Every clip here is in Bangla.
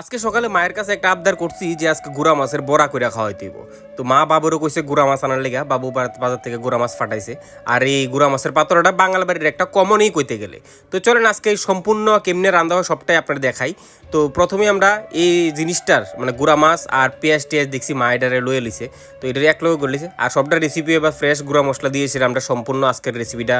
আজকে সকালে মায়ের কাছে একটা আবদার করছি যে আজকে গুড়া মাছের বড়া করে খাওয়াই দিব। তো মা বাবুরও কইছে গুড়া মাছ আনার লেগা, বাবু বাজার থেকে গুড়া মাছ ফাটাইছে। আর এই গুড়া মাছের পাত্রটা বাঙাল বাড়ির একটা কমনই কইতে গেলে। তো চলেন আজকে এই সম্পূর্ণ কেমনে রান্না হয় সবটাই আপনার দেখাই। তো প্রথমে আমরা এই জিনিসটার মানে গুড়া মাছ আর পেঁয়াজ টেয়াজ দেখছি মা এটারে লয়ে লিছে। তো এটারে এক লগে করলিছে। আর সবটা রেসিপি এবার ফ্রেশ গুঁড়া মশলা দিয়েছি আমরা সম্পূর্ণ আজকের রেসিপিটা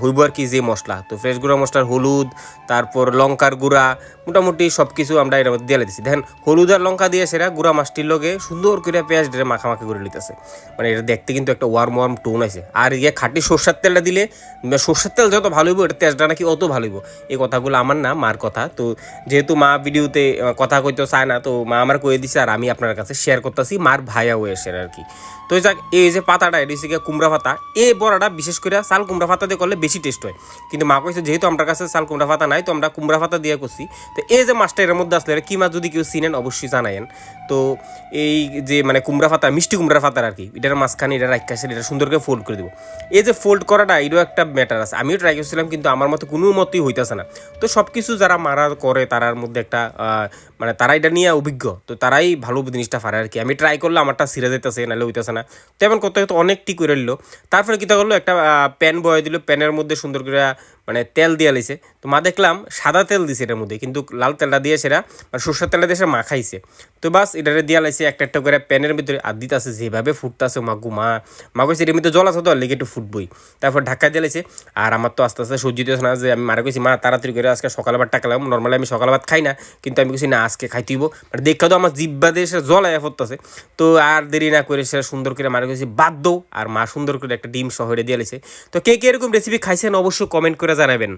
হইব আর কি যে মশলা। তো ফ্রেশ গুঁড়া মশলার হলুদ, তারপর লঙ্কার গুঁড়া, মোটামুটি সব কিছু আমরা এর দিয়ে দিচ্ছি দেখেন, হলুদ আর লঙ্কা দিয়ে সেরা গুঁড়া মাছটির লগে সুন্দর করে পেঁয়াজ ডেরে মাখামাখি করে নিতেছে। মানে এটা দেখতে কিন্তু একটা ওয়ার্ম ওয়ার্ম টোন আছে। আর ইয়ে খাঁটি সর্ষের তেলটা দিলে সর্ষের তেল যত ভালো হইব, এটা তেজটা নাকি অত ভালো হইব। এই কথাগুলো আমার না মার কথা। তো যেহেতু মা ভিডিওতে কথা কইতে চায় না, তো মা আমার কয়ে দিছে, আর আমি আপনার কাছে শেয়ার করতেছি মার ভাইয়া হয়ে শেয়ার আর কি। তো যাক, এই যে পাতাটা, এটা হচ্ছে কুমড়া পাতা। এই বড়াটা বিশেষ করে চাল কুমড়া পাতা দিয়ে করলে বেশি টেস্ট হয়। কিন্তু মা কইছে, যেহেতু আমার কাছে চাল কুমড়া পাতা নাই, তো আমরা কুমড়া পাতা দিয়ে করছি। তো এই যে মাছটা এর মধ্যে আসলে কি মাছ যদি কেউ চিনেন, অবশ্যই জানায়েন। তো এই যে মানে কুমড়া পাতা, মিষ্টি কুমড়া পাতার আর কি, এটার মাঝখানে এটা রাখা আছে এটা সুন্দর করে ফোল্ড করে দেবো। এই যে ফোল্ড করাটা এটাও একটা ম্যাটার আছে। আমিও ট্রাই করছিলাম, কিন্তু আমার মতো কোনো মতোই হইতেছে না। তো সব কিছু যারা মারা করে, তারার মধ্যে একটা মানে তারা এটা নিয়ে অভিজ্ঞ, তো তারাই ভালো জিনিসটা পারে আর কি। আমি ট্রাই করলে আমারটা সিরে যেতেছে, নাহলে হইতেছে না। তেমন করতে করতে অনেক টি করে নিল। তারপরে কী করল, একটা প্যান বয়ে দিল। প্যানের মধ্যে সুন্দর করে মানে তেল দিয়ে লিছে। তো মা দেখলাম সাদা তেল দিছে এটার মধ্যে, কিন্তু লাল তেলটা দিয়ে সেরা মানে সর্ষের তেলটা দিয়ে সে মাখাইছে তো বাস এটারে দিয়া লাইছে একটা একটা করে প্যানের ভিতরে আর দিতেছে, যেভাবে ফুটতেছে মাগু মা। মা কইছে, এর মধ্যে জল আছে তো লেগে একটু ফুটবই। তারপর ঢাকা দিয়ে লাইছে। আর আমার তো আস্তে আস্তে দিতেছে না যে আমি মারা কইছি, মা, তাড়াতাড়ি করে আজকে সকাল ভাত টাকলাম নর্মালি আমি সকাল ভাত খাই না, কিন্তু আমি কইছি, না, আজকে খাইতে হইব। মানে দেখা তো আমার জিব্বা দিয়ে সে জল আয়া পড়তেছে তো আর দেরি না করে সে সুন্দর করে মারা কইছি, বাদ দৌ। আর মা সুন্দর করে একটা ডিম শহরে দিয়ে লাইছে। তো কে কে এরকম রেসিপি খাইছেন, অবশ্যই কমেন্ট করে জানাবেন।